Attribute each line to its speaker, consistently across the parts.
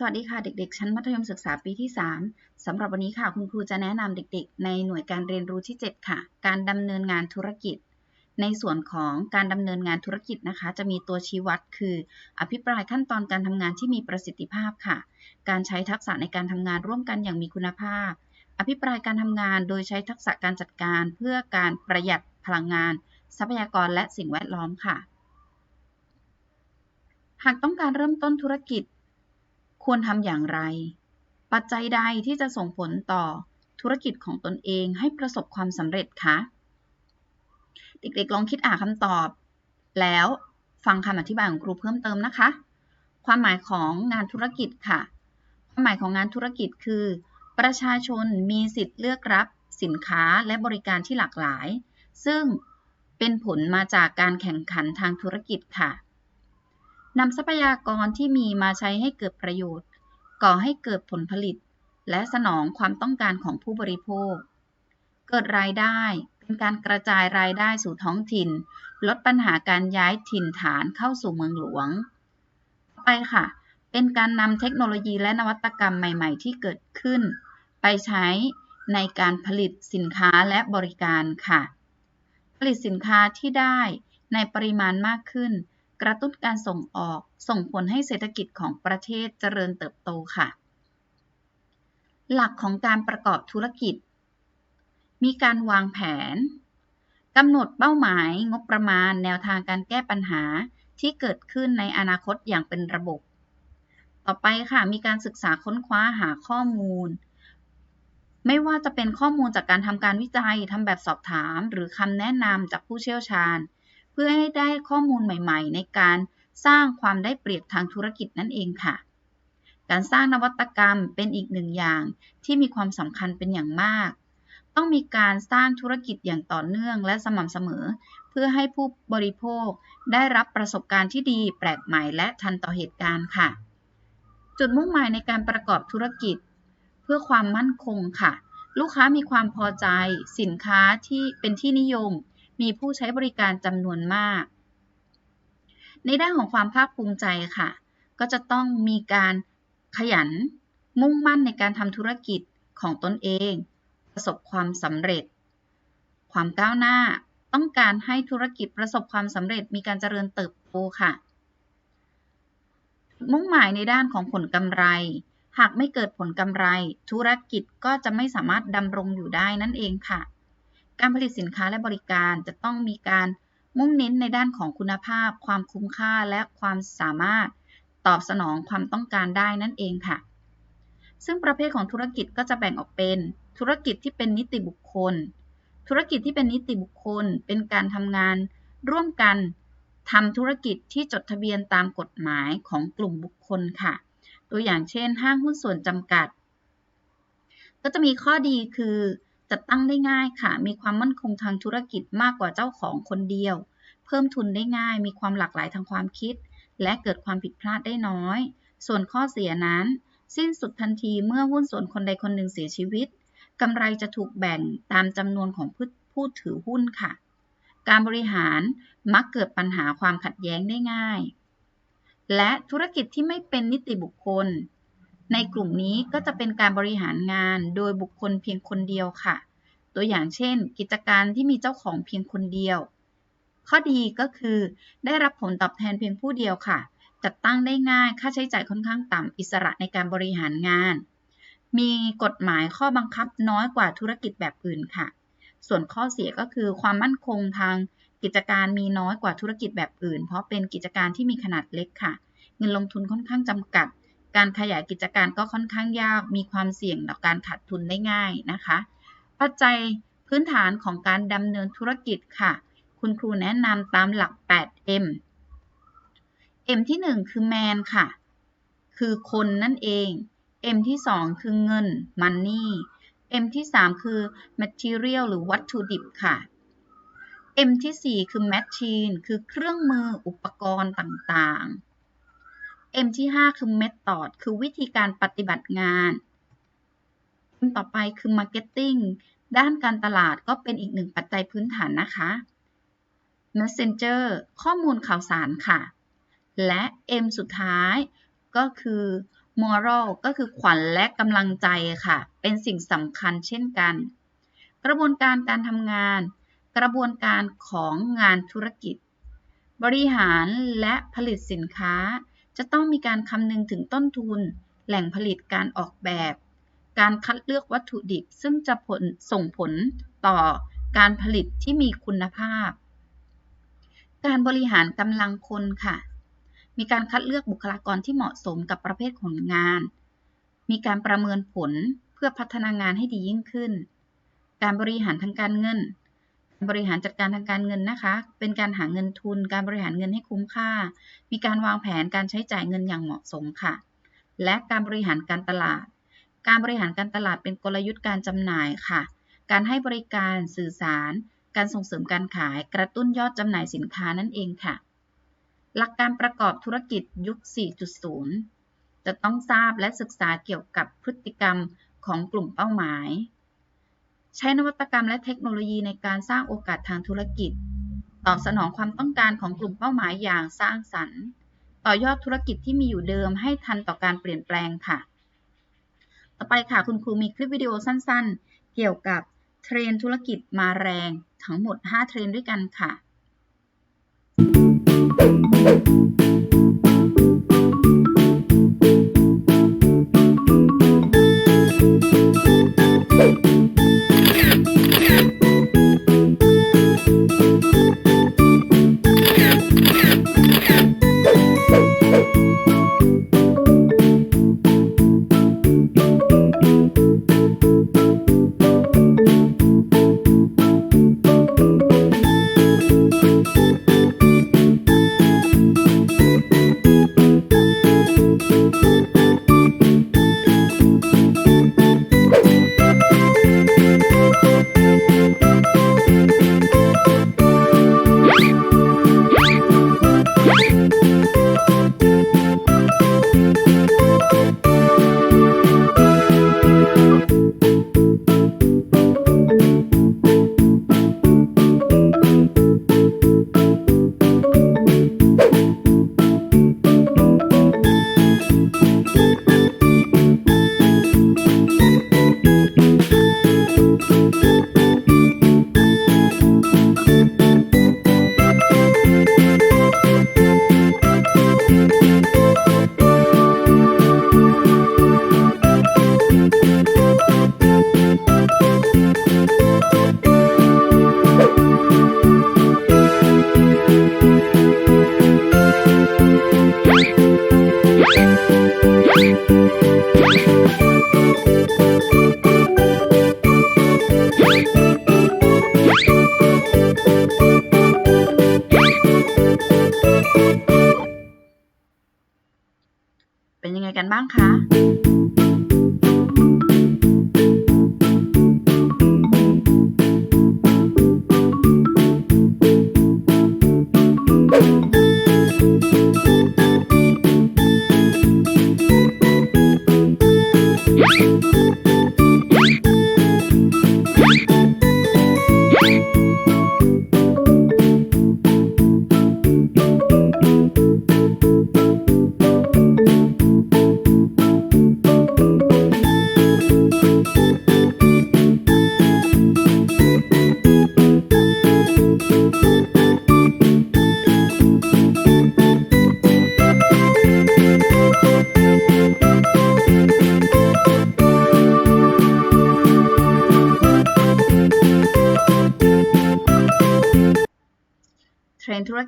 Speaker 1: สวัสดีค่ะเด็ก ๆ ชั้นมัธยมศึกษาปีที่ 3สำหรับวันนี้ค่ะ คุณครูจะแนะนำเด็ก ๆ ในหน่วยการเรียนรู้ที่ 7 ค่ะ การดำเนินงานธุรกิจ ในส่วนของการดำเนินงานธุรกิจนะคะ จะมีตัวชี้วัดคือ อภิปรายขั้นตอนการทำงานที่มีประสิทธิภาพค่ะ การใช้ทักษะในการทำงานร่วมกันอย่างมีคุณภาพ อภิปรายการทำงานโดยใช้ทักษะการจัดการ เพื่อการประหยัดพลังงาน ทรัพยากรและสิ่งแวดล้อมค่ะ หากต้องการเริ่มต้นธุรกิจ ควรทำอย่างไร ปัจจัยใดที่จะส่งผลต่อธุรกิจของตนเองให้ประสบความสำเร็จคะ เด็กๆลองคิดอ่านคำตอบ แล้วฟังคำอธิบายของครูเพิ่มเติมนะคะ ความหมายของงานธุรกิจค่ะ ความหมายของงานธุรกิจคือ ประชาชนมีสิทธิ์เลือกรับสินค้าและบริการที่หลากหลาย ซึ่งเป็นผลมาจากการแข่งขันทางธุรกิจค่ะ นำทรัพยากรที่มีมาใช้ให้เกิดประโยชน์ ก่อให้เกิดผลผลิต และสนองความต้องการของผู้บริโภค เกิดรายได้เป็นการกระจายรายได้สู่ท้องถิ่น ลดปัญหาการย้ายถิ่นฐานเข้าสู่เมืองหลวง ไปค่ะ เป็นการนำเทคโนโลยีและนวัตกรรมใหม่ ๆ ที่เกิดขึ้น ไปใช้ในการผลิตสินค้าและบริการค่ะ ผลิตสินค้าที่ได้ในปริมาณมากขึ้น กระตุ้นการส่งออก ส่งผลให้เศรษฐกิจของประเทศเจริญเติบโตค่ะ หลักของการประกอบธุรกิจ มีการวางแผนกำหนดเป้าหมายงบประมาณ แนวทางการแก้ปัญหาที่เกิดขึ้นในอนาคตอย่างเป็นระบบ ต่อไปค่ะ มีการศึกษาค้นคว้าหาข้อมูล ไม่ว่าจะเป็นข้อมูลจากการทำการวิจัยทำแบบสอบถาม หรือคำแนะนำจากผู้เชี่ยวชาญ พื่อให้ได้ข้อมูลใหม่ๆ ในการสร้างความได้เปรียบทางธุรกิจนั่นเองค่ะ การสร้างนวัตกรรมเป็นอีกหนึ่งอย่างที่มีความสำคัญเป็นอย่างมาก ต้องมีการสร้างธุรกิจอย่างต่อเนื่องและสม่ำเสมอ เพื่อให้ผู้บริโภคได้รับประสบการณ์ที่ดีแปลกใหม่และทันต่อเหตุการณ์ค่ะ จุดมุ่งหมายในการประกอบธุรกิจ เพื่อความมั่นคงค่ะ ลูกค้ามีความพอใจ สินค้าที่เป็นที่นิยม มีผู้ใช้บริการจำนวนมาก ในด้านของความภาคภูมิใจค่ะ ก็จะต้องมีการขยัน มุ่งมั่นในการทำธุรกิจของตนเอง ประสบความสำเร็จ ความก้าวหน้าต้องการให้ธุรกิจประสบความสำเร็จมีการเจริญเติบโตค่ะ มุ่งหมายในด้านของผลกำไร หากไม่เกิดผลกำไร ธุรกิจก็จะไม่สามารถดำรงอยู่ได้นั่นเองค่ะ การผลิตสินค้าและบริการจะต้องมีการมุ่งเน้นในด้านของคุณภาพ ความคุ้มค่าและความสามารถตอบสนองความต้องการได้นั่นเองค่ะ ซึ่งประเภทของธุรกิจก็จะแบ่งออกเป็นธุรกิจที่เป็นนิติบุคคล ธุรกิจที่เป็นนิติบุคคล เป็นการทำงาน ร่วมกันทำธุรกิจที่จดทะเบียนตามกฎหมายของกลุ่มบุคคลค่ะ ตัวอย่างเช่น ห้างหุ้นส่วนจำกัด ก็จะมีข้อดีคือ จัดตั้งได้ง่ายค่ะ มีความมั่นคงทางธุรกิจมากกว่าเจ้าของคนเดียว เพิ่มทุนได้ง่าย มีความหลากหลายทางความคิด และเกิดความผิดพลาดได้น้อย ส่วนข้อเสียนั้น สิ้นสุดทันทีเมื่อหุ้นส่วนคนใดคนหนึ่งเสียชีวิตกำไรจะถูกแบ่งตามจำนวนของผู้ถือหุ้นค่ะ การบริหารมักเกิดปัญหาความขัดแย้งได้ง่าย และธุรกิจที่ไม่เป็นนิติบุคคล ในกลุ่มนี้ก็จะเป็นการบริหารงานโดยบุคคลเพียงคนเดียวค่ะ ตัวอย่างเช่น กิจการที่มีเจ้าของเพียงคนเดียว ข้อดีก็คือ ได้รับผลตอบแทนเพียงผู้เดียวค่ะ จัดตั้งได้ง่ายค่าใช้จ่ายค่อนข้างต่ำอิสระในการบริหารงาน มีกฎหมายข้อบังคับน้อยกว่าธุรกิจแบบอื่นค่ะ ส่วนข้อเสียก็คือความมั่นคงทางกิจการมีน้อยกว่าธุรกิจแบบอื่น เพราะเป็นกิจการที่มีขนาดเล็กค่ะ เงินลงทุนค่อนข้างจำกัด การขยายกิจการก็ค่อนข้างยาก มีความเสี่ยงต่อการขาดทุนได้ง่ายนะคะ ปัจจัยพื้นฐานของการดำเนินธุรกิจค่ะ คุณครูแนะนำตามหลัก 8M M ที่ 1 คือ man ค่ะ คือคนนั่นเอง M ที่ 2 คือเงิน money M ที่ 3 คือ material หรือวัตถุดิบค่ะ M ที่ 4 คือ machine คือเครื่องมืออุปกรณ์ต่างๆ M ที่ 5 คือ method คือวิธีการปฏิบัติงาน M ต่อไปคือ marketing ด้านการตลาดก็เป็นอีกหนึ่งปัจจัยพื้นฐานนะคะ messenger ข้อมูลข่าวสารค่ะ และ M สุดท้ายก็คือ moral ก็คือขวัญและกำลังใจค่ะ เป็นสิ่งสำคัญเช่นกัน กระบวนการการทำงาน กระบวนการของงานธุรกิจ บริหารและผลิตสินค้า จะต้องมีการคำนึงถึงต้นทุน แหล่งผลิตการออกแบบ การคัดเลือกวัตถุดิบซึ่งจะผลส่งผลต่อการผลิตที่มีคุณภาพ การบริหารกำลังคนค่ะ มีการคัดเลือกบุคลากรที่เหมาะสมกับประเภทของงาน มีการประเมินผลเพื่อพัฒนางานให้ดียิ่งขึ้น การบริหารทางการเงิน บริหารจัดการทางการเงินนะคะ เป็นการหาเงินทุน การบริหารเงินให้คุ้มค่า มีการวางแผนการใช้จ่ายเงินอย่างเหมาะสมค่ะ และการบริหารการตลาด การบริหารการตลาดเป็นกลยุทธ์การจำหน่ายค่ะ การให้บริการสื่อสาร การส่งเสริมการขาย กระตุ้นยอดจำหน่ายสินค้านั่นเองค่ะ หลักการประกอบธุรกิจยุค 4.0 จะต้องทราบและศึกษาเกี่ยวกับพฤติกรรมของกลุ่มเป้าหมาย ใช้นวัตกรรมและเทคโนโลยีในการสร้างโอกาสทางธุรกิจ ตอบสนองความต้องการของกลุ่มเป้าหมายอย่างสร้างสรรค์ ต่อยอดธุรกิจที่มีอยู่เดิมให้ทันต่อการเปลี่ยนแปลงค่ะ ต่อไปค่ะคุณครูมีคลิปวิดีโอสั้นๆ เกี่ยวกับเทรนธุรกิจมาแรงทั้งหมด 5 เทรนด์ด้วยกันค่ะเป็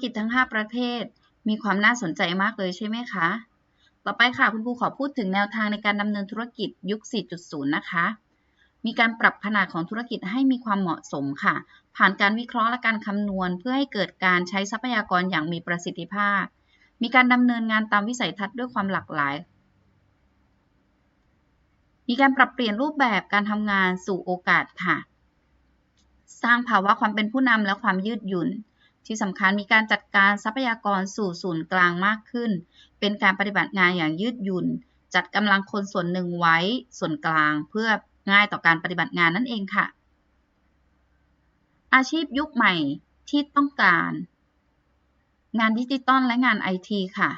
Speaker 1: กิจทั้ง 5 ประเทศ มีความน่าสนใจมากเลยใช่ไหมคะ ต่อไปค่ะคุณครูขอพูดถึงแนวทางในการดำเนินธุรกิจยุค 4.0 นะคะ มีการปรับขนาดของธุรกิจให้มีความเหมาะสมค่ะ ผ่านการวิเคราะห์และการคำนวณ เพื่อให้เกิดการใช้ทรัพยากรอย่างมีประสิทธิภาพ มีการดำเนินงานตามวิสัยทัศน์ด้วยความหลากหลายมีการปรับเปลี่ยนรูปแบบการทำงานสู่โอกาสค่ะ สร้างภาวะความเป็นผู้นำและความยืดหยุ่น ที่สำคัญมีการจัดการทรัพยากรสู่ศูนย์กลางมากขึ้น เป็นการปฏิบัติงานอย่างยืดหยุ่น จัดกำลังคนส่วนหนึ่งไว้ส่วนกลาง เพื่อง่ายต่อการปฏิบัติงานนั่นเองค่ะ อาชีพยุคใหม่ที่ต้องการ งานดิจิตอลและงานไอทีค่ะ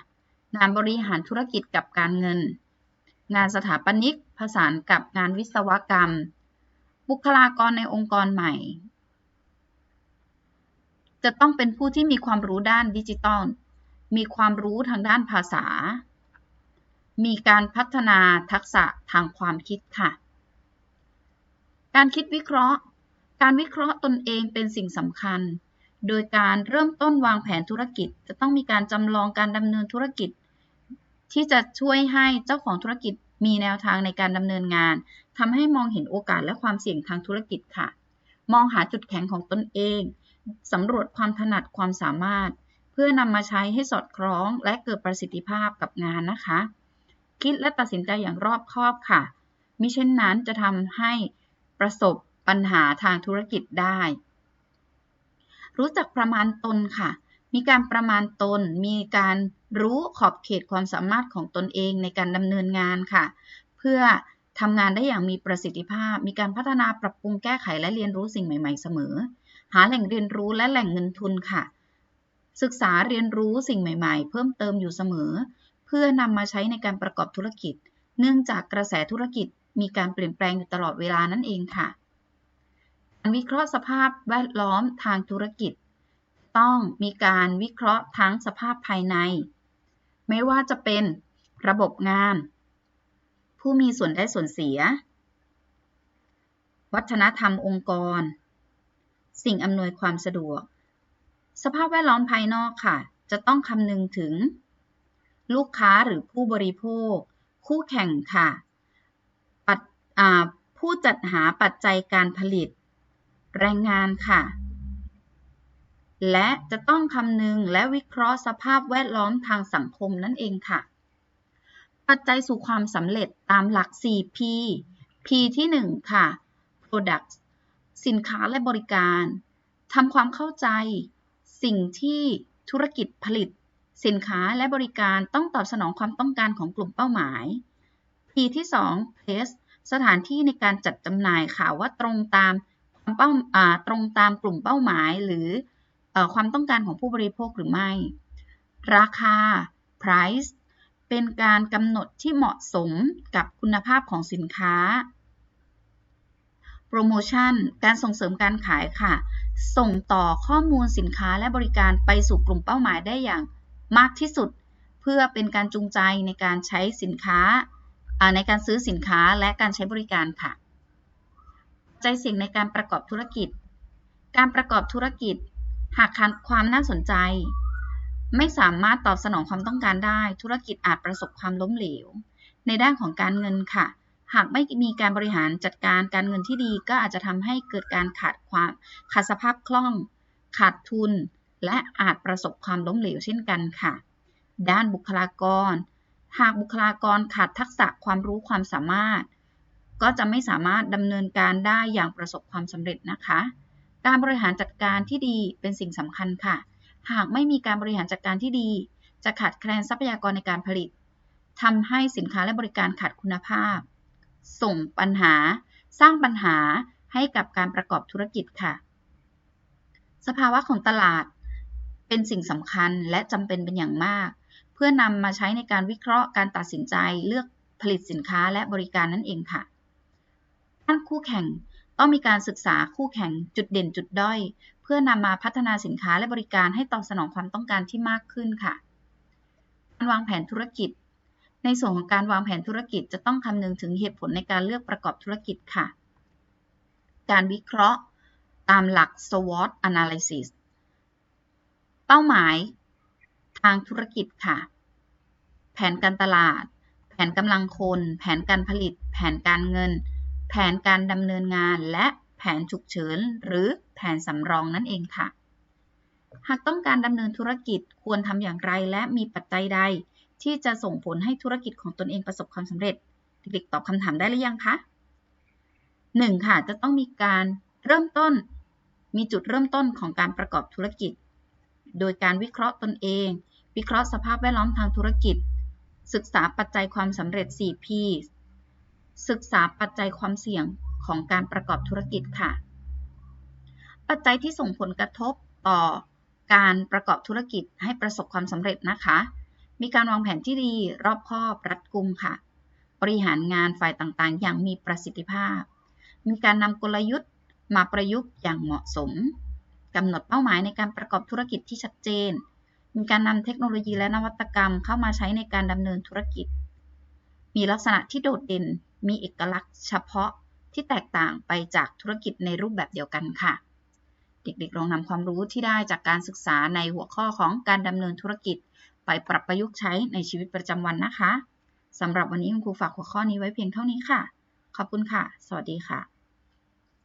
Speaker 1: งานบริหารธุรกิจกับการเงิน งานสถาปนิกผสานกับงานวิศวกรรม บุคลากรในองค์กรใหม่ จะต้องเป็นผู้ที่มีความรู้ด้านดิจิทัลมีความรู้ทางด้านภาษา มีการพัฒนาทักษะทางความคิดค่ะ การคิดวิเคราะห์ การวิเคราะห์ตนเองเป็นสิ่งสำคัญ โดยการเริ่มต้นวางแผนธุรกิจ จะต้องมีการจำลองการดำเนินธุรกิจ ที่จะช่วยให้เจ้าของธุรกิจมีแนวทางในการดำเนินงานทำให้มองเห็นโอกาสและความเสี่ยงทางธุรกิจค่ะ มองหาจุดแข็งของตนเอง สำรวจความถนัดความสามารถ เพื่อนำมาใช้ให้สอดคล้องและเกิดประสิทธิภาพกับงานนะคะ คิดและตัดสินใจอย่างรอบคอบค่ะมิเช่นนั้นจะทำให้ประสบปัญหาทางธุรกิจได้ รู้จักประมาณตนค่ะ มีการประมาณตน มีการรู้ขอบเขตความสามารถของตนเองในการดำเนินงานค่ะ เพื่อทำงานได้อย่างมีประสิทธิภาพ มีการพัฒนาปรับปรุงแก้ไขและเรียนรู้สิ่งใหม่ ๆ เสมอ หาแหล่งเรียนรู้และแหล่งเงินทุนค่ะ ศึกษาเรียนรู้สิ่งใหม่ ๆ เพิ่มเติมอยู่เสมอ เพื่อนำมาใช้ในการประกอบธุรกิจ เนื่องจากกระแสธุรกิจมีการเปลี่ยนแปลงอยู่ตลอดเวลานั่นเองค่ะการวิเคราะห์สภาพแวดล้อมทางธุรกิจ ต้องมีการวิเคราะห์ทั้งสภาพภายใน ไม่ว่าจะเป็นระบบงาน ผู้มีส่วนได้ส่วนเสีย วัฒนธรรมองค์กร สิ่งอำนวยความสะดวก สภาพแวดล้อมภายนอกค่ะ จะต้องคำนึงถึง ลูกค้าหรือผู้บริโภค คู่แข่งค่ะผู้จัดหาปัจจัยการผลิต แรงงานค่ะ และจะต้องคำนึงและวิเคราะห์สภาพแวดล้อมทางสังคมนั่นเองค่ะ ปัจจัยสู่ความสำเร็จตามหลัก 4P P ที่ 1 ค่ะ Product สินค้าและบริการทำความเข้าใจ สิ่งที่ธุรกิจผลิต สินค้าและบริการต้องตอบสนองความต้องการของกลุ่มเป้าหมาย P ที่ 2 Place สถานที่ในการจัดจำหน่ายค่ะว่าตรงตามเป้าตรงตามกลุ่มเป้าหมาย หรืออความต้องการของผู้บริโภคหรือไม่ ราคา price เป็นการกำหนดที่เหมาะสมกับคุณภาพของสินค้า โปรโมชั่น การส่งเสริมการขายค่ะ ส่งต่อข้อมูลสินค้าและบริการไปสู่กลุ่มเป้าหมายได้อย่างมากที่สุด เพื่อเป็นการจูงใจในการใช้สินค้าในการซื้อสินค้าและการใช้บริการค่ะ ใจเสี่ยงในการประกอบธุรกิจ การประกอบธุรกิจ หากความน่าสนใจ ไม่สามารถตอบสนองความต้องการได้ ธุรกิจอาจประสบความล้มเหลว ในด้านของการเงินค่ะ หากไม่มีการบริหารจัดการการเงินที่ดี ก็อาจจะทำให้เกิดการขาดความขาดสภาพคล่อง ขาดทุน และอาจประสบความล้มเหลวเช่นกันค่ะ ด้านบุคลากร หากบุคลากรขาดทักษะความรู้ความสามารถ ก็จะไม่สามารถดำเนินการได้อย่างประสบความสำเร็จนะคะ การบริหารจัดการที่ดีเป็นสิ่งสำคัญค่ะ หากไม่มีการบริหารจัดการที่ดี จะขาดแคลนทรัพยากรในการผลิตทำให้สินค้าและบริการขาดคุณภาพ ส่งปัญหา สร้างปัญหาให้กับการประกอบธุรกิจค่ะ สภาวะของตลาดเป็นสิ่งสำคัญและจำเป็นเป็นอย่างมาก เพื่อนำมาใช้ในการวิเคราะห์การตัดสินใจเลือกผลิตสินค้าและบริการนั่นเองค่ะด้านคู่แข่งต้องมีการศึกษาคู่แข่งจุดเด่นจุดด้อย เพื่อนำมาพัฒนาสินค้าและบริการให้ตอบสนองความต้องการที่มากขึ้นค่ะการวางแผนธุรกิจ ในส่วนของการวางแผนธุรกิจจะต้องคำนึงถึงเหตุผลในการเลือกประกอบธุรกิจค่ะ การวิเคราะห์ตามหลัก SWOT analysis เป้าหมายทางธุรกิจค่ะ แผนการตลาด แผนกำลังคน แผนการผลิต แผนการเงิน แผนการดำเนินงาน และแผนฉุกเฉิน หรือแผนสำรองนั่นเองค่ะ หากต้องการดำเนินธุรกิจควรทำอย่างไรและมีปัจจัยใด ที่จะส่งผลให้ธุรกิจของตนเองประสบความสำเร็จ เด็กๆตอบคำถามได้หรือยังคะ 1. ค่ะจะต้องมีการเริ่มต้น มีจุดเริ่มต้นของการประกอบธุรกิจ โดยการวิเคราะห์ตนเอง วิเคราะห์สภาพแวดล้อมทางธุรกิจ ศึกษาปัจจัยความสำเร็จ 4P ศึกษาปัจจัยความเสี่ยงของการประกอบธุรกิจค่ะ ปัจจัยที่ส่งผลกระทบต่อการประกอบธุรกิจให้ประสบความสำเร็จนะคะ มีการวางแผนที่ดีรอบคอบรัดกุมค่ะ บริหารงานฝ่ายต่างๆ อย่างมีประสิทธิภาพ มีการนำกลยุทธ์มาประยุกต์อย่างเหมาะสมกำหนดเป้าหมายในการประกอบธุรกิจที่ชัดเจน มีการนำเทคโนโลยีและนวัตกรรมเข้ามาใช้ในการดำเนินธุรกิจ มีลักษณะที่โดดเด่น มีเอกลักษณ์เฉพาะที่แตกต่างไปจากธุรกิจในรูปแบบเดียวกันค่ะ เด็กๆ ลองนำความรู้ที่ได้จากการศึกษาในหัวข้อของการดำเนินธุรกิจ ไปปรับประยุกต์ใช้ในชีวิตประจำวันนะคะสำหรับวันนี้คุณครูฝากหัวข้อนี้ไว้เพียงเท่านี้ค่ะ ขอบคุณค่ะ สวัสดีค่ะ